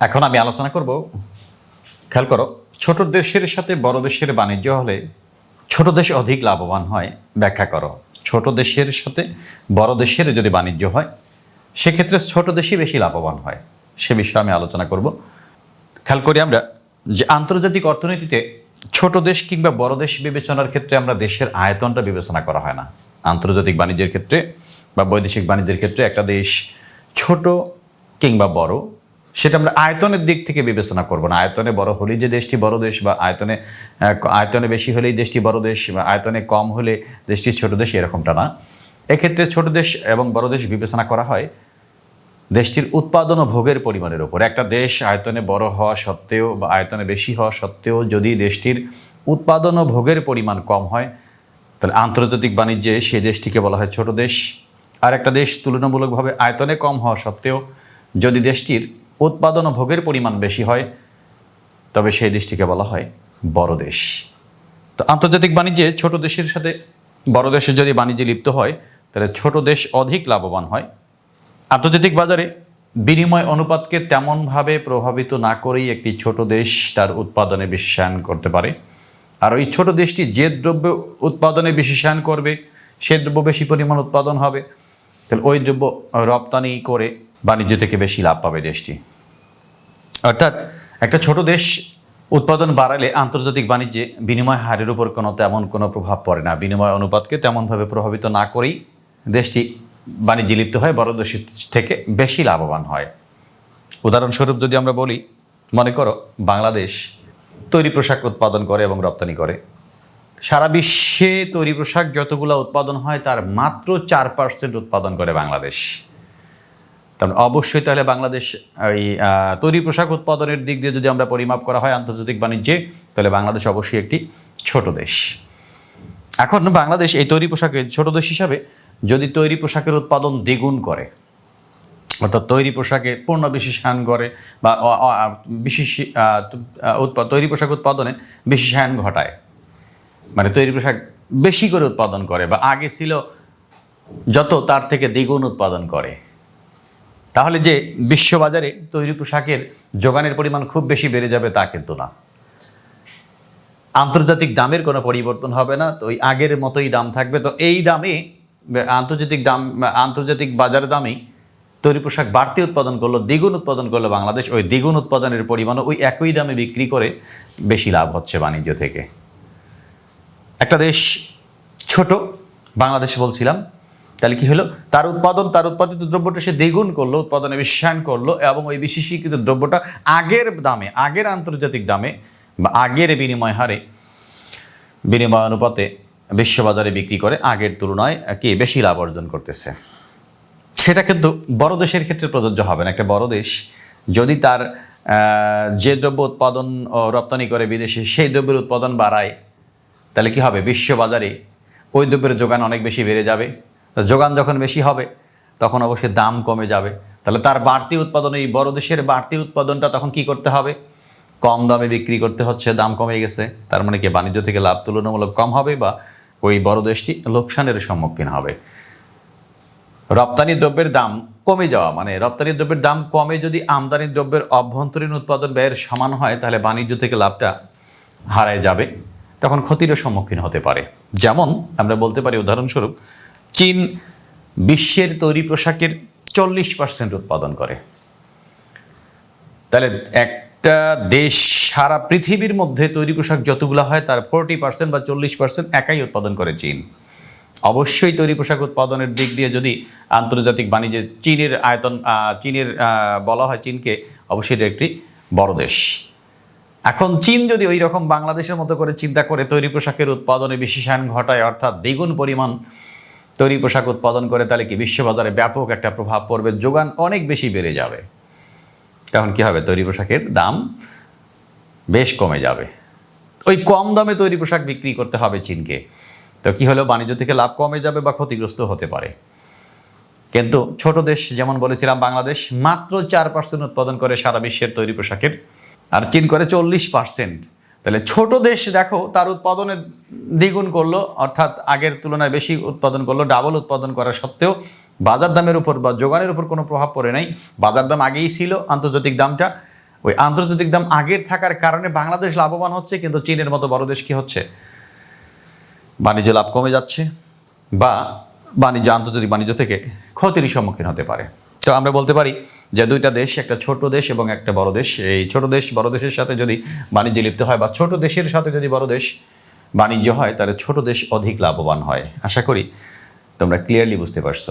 এখন আমি আলোচনা করব, খেয়াল করো, ছোট দেশের সাথে বড় দেশের বাণিজ্য হলে ছোট দেশ অধিক লাভবান হয়। ব্যাখ্যা করো, ছোট দেশের সাথে বড় দেশের যদি বাণিজ্য হয়, সেক্ষেত্রে ছোট দেশই বেশি লাভবান হয়। সে বিষয়ে আমি আলোচনা করব। খেয়াল করি আমরা যে আন্তর্জাতিক অর্থনীতিতে ছোট দেশ কিংবা বড় দেশ বিবেচনার ক্ষেত্রে আমরা দেশের আয়তনটা বিবেচনা করা হয় না। আন্তর্জাতিক বাণিজ্যের ক্ষেত্রে বা বৈদেশিক বাণিজ্যের ক্ষেত্রে একটা দেশ ছোট কিংবা বড় সেটা আমরা আয়তনের দিক থেকে বিবেচনা করব না। আয়তনে বড় হলেই যে দেশটি বড় দেশ বা আয়তনে আয়তনে বেশি হলেই দেশটি বড় দেশ বা আয়তনে কম হলে দেশটি ছোট দেশ এরকমটা না। এক্ষেত্রে ছোট দেশ এবং বড় দেশ বিবেচনা করা হয় দেশটির উৎপাদন ও ভোগের পরিমাণের ওপর একটা দেশ আয়তনে বড় হওয়া সত্ত্বেও বা আয়তনে বেশি হওয়া সত্ত্বেও যদি দেশটির উৎপাদন ও ভোগের পরিমাণ কম হয়, তাহলে আন্তর্জাতিক বাণিজ্যে সেই দেশটিকে বলা হয় ছোট দেশ। আর একটা দেশ তুলনামূলকভাবে আয়তনে কম হওয়া সত্ত্বেও যদি দেশটির উৎপাদন ও ভোগের পরিমাণ বেশি হয়, তবে সেই দেশটিকে বলা হয় বড় দেশ। তো আন্তর্জাতিক বাণিজ্যে ছোট দেশের সাথে, বড় দেশের যদি বাণিজ্যে লিপ্ত হয়, তাহলে ছোট দেশ অধিক লাভবান হয়। আন্তর্জাতিক বাজারে বিনিময় অনুপাতকে তেমনভাবে প্রভাবিত না করেই একটি ছোট দেশ তার উৎপাদনে বিশ্বায়ন করতে পারে। আর ওই ছোট দেশটি যে দ্রব্য উৎপাদনে বিশেষায়ন করবে, সে দ্রব্য বেশি পরিমাণ উৎপাদন হবে, তাহলে ওই দ্রব্য রপ্তানি করে বাণিজ্য থেকে বেশি লাভ পাবে দেশটি। অর্থাৎ একটা ছোট দেশ উৎপাদন বাড়ালে আন্তর্জাতিক বাণিজ্যে বিনিময় হারের উপর কোনো তেমন কোনো প্রভাব পড়ে না। বিনিময় অনুপাতকে তেমনভাবে প্রভাবিত না করেই দেশটি বাণিজ্যে লিপ্ত হয় বড় দেশের থেকে বেশি লাভবান হয়। উদাহরণস্বরূপ যদি আমরা বলি, মনে করো বাংলাদেশ তৈরি পোশাক উৎপাদন করে এবং রপ্তানি করে। সারা বিশ্বে তৈরি পোশাক যতগুলো উৎপাদন হয়, তার মাত্র চার পার্সেন্ট উৎপাদন করে বাংলাদেশ। তার অবশ্যই তাহলে বাংলাদেশ, এই তৈরি পোশাক উৎপাদনের দিক দিয়ে যদি আমরা পরিমাপ করা হয় আন্তর্জাতিক বাণিজ্যে, তাহলে বাংলাদেশ অবশ্যই একটি ছোট দেশ। এখন বাংলাদেশ এই তৈরি পোশাকের ছোট দেশ হিসাবে যদি তৈরি পোশাকের উৎপাদন দ্বিগুণ করে, অর্থাৎ তৈরি পোশাকে পূর্ণ বিশেষায়ন করে বা বিশেষ তৈরি পোশাক উৎপাদনে বিশেষায়ন ঘটায় মানে তৈরি পোশাক বেশি করে উৎপাদন করে বা আগে ছিল যত তার থেকে দ্বিগুণ উৎপাদন করে। তাহলে যে বিশ্ববাজারে তৈরি পোশাকের যোগানের পরিমাণ খুব বেশি বেড়ে যাবে তা কিন্তু না। আন্তর্জাতিক দামের কোনো পরিবর্তন হবে না, তো ওই আগের মতোই দাম থাকবে। তো এই দামে আন্তর্জাতিক দাম আন্তর্জাতিক বাজার দামেই তৈরি পোশাক বাড়তি উৎপাদন করল, দ্বিগুণ উৎপাদন করল বাংলাদেশ। ওই দ্বিগুণ উৎপাদনের পরিমাণও ওই একই দামে বিক্রি করে বেশি লাভ হচ্ছে বাণিজ্য থেকে। একটা দেশ ছোট, বাংলাদেশ বলছিলাম তাহলে কি হলো? তার উৎপাদন, তার উৎপাদিত দ্রব্যটা সে দ্বিগুণ করল, উৎপাদনে বিশ্বায়ন করল এবং ওই বিশেষীকৃত দ্রব্যটা আগের দামে, আগের আন্তর্জাতিক দামে বা আগের বিনিময় হারে, বিনিময় অনুপাতে বিশ্ববাজারে বিক্রি করে আগের তুলনায় কি বেশি লাভ অর্জন করতেছে। সেটা কিন্তু বড় দেশের ক্ষেত্রে প্রযোজ্য হবে না। একটা বড় দেশ যদি তার যে দ্রব্য উৎপাদন রপ্তানি করে বিদেশে, সেই দ্রব্যের উৎপাদন বাড়ায়, তাহলে কি হবে? বিশ্ববাজারে ওই দ্রব্যের যোগান অনেক বেশি বেড়ে যাবে। যোগান যখন বেশি হবে, তখন অবশ্যই দাম কমে যাবে। তাহলে তার বাড়তি উৎপাদন, এই বড় দেশের বাড়তি উৎপাদনটা তখন কি করতে হবে? কম দামে বিক্রি করতে হচ্ছে, দাম কমে গেছে। তার মানে কি বাণিজ্য থেকে লাভ তুলনামূলক কম হবে বা ওই বড় দেশটি লোকসানের সম্মুখীন হবে। রপ্তানি দ্রব্যের দাম কমে যাওয়া মানে রপ্তানি দ্রব্যের দাম কমে যদি আমদানি দ্রব্যের অভ্যন্তরীণ উৎপাদন ব্যয়ের সমান হয়, তাহলে বাণিজ্য থেকে লাভটা হারায় যাবে। তখন ক্ষতিরও সম্মুখীন হতে পারে। যেমন আমরা বলতে পারি, উদাহরণস্বরূপ চীন বিশ্বের তৈরি পোশাকের চল্লিশ পার্সেন্ট উৎপাদন করে। তাহলে একটা দেশ সারা পৃথিবীর মধ্যে তৈরি পোশাক যতগুলো হয়, তার ফোরটি পার্সেন্ট বা চল্লিশ পার্সেন্ট একাই উৎপাদন করে চীন। অবশ্যই তৈরি পোশাক উৎপাদনের দিক দিয়ে যদি আন্তর্জাতিক বাণিজ্যে চীনের আয়তন চীনের বলা হয় চীনকে, অবশ্যই এটা একটি বড় দেশ। এখন চীন যদি ওই রকম বাংলাদেশের মতো করে চিন্তা করে তৈরি পোশাকের উৎপাদনে বিশেষায়ন ঘটায়, অর্থাৎ দ্বিগুণ পরিমাণ তৈরি পোশাক উৎপাদন করে তাহলে কি বিশ্ববাজারে ব্যাপক একটা প্রভাব পড়বে? যোগান অনেক বেশি বেড়ে যাবে। তখন কি হবে? তৈরি পোশাকের দাম বেশ কমে যাবে। ওই কম দামে তৈরি পোশাক বিক্রি করতে হবে চীনকে। তো কি হলো? বাণিজ্য থেকে লাভ কমে যাবে বা ক্ষতিগ্রস্ত হতে পারে। কিন্তু ছোট দেশ, যেমন বলেছিলাম বাংলাদেশ, মাত্র চার পার্সেন্ট উৎপাদন করে সারা বিশ্বের তৈরি পোশাকের। আর চীন করে চল্লিশ পার্সেন্ট তাহলে ছোট দেশ দেখো, তার উৎপাদনে দ্বিগুণ করল, অর্থাৎ আগের তুলনায় বেশি উৎপাদন করল ডাবল উৎপাদন করা সত্ত্বেও বাজার দামের উপর বা যোগানের উপর কোনো প্রভাব পড়ে নাই। বাজার দাম আগেই ছিল, আন্তর্জাতিক দামটা, ওই আন্তর্জাতিক দাম আগের থাকার কারণে বাংলাদেশ লাভবান হচ্ছে, কিন্তু চীনের মতো বড় দেশ কি হচ্ছে? বাণিজ্য লাভ কমে যাচ্ছে, বা বাণিজ্য, আন্তর্জাতিক বাণিজ্য থেকে ক্ষতির সম্মুখীন হতে পারে। তো আমরা বলতে পারি যে দুইটা দেশ, একটা ছোট দেশ এবং একটা বড় দেশ। এই ছোট দেশ, বড় দেশের সাথে যদি বাণিজ্যে লিপ্ত হয় বা ছোট দেশের সাথে যদি বড় দেশ বাণিজ্য হয়, তাহলে ছোট দেশ অধিক লাভবান হয়। আশা করি তোমরা ক্লিয়ারলি বুঝতে পারছ।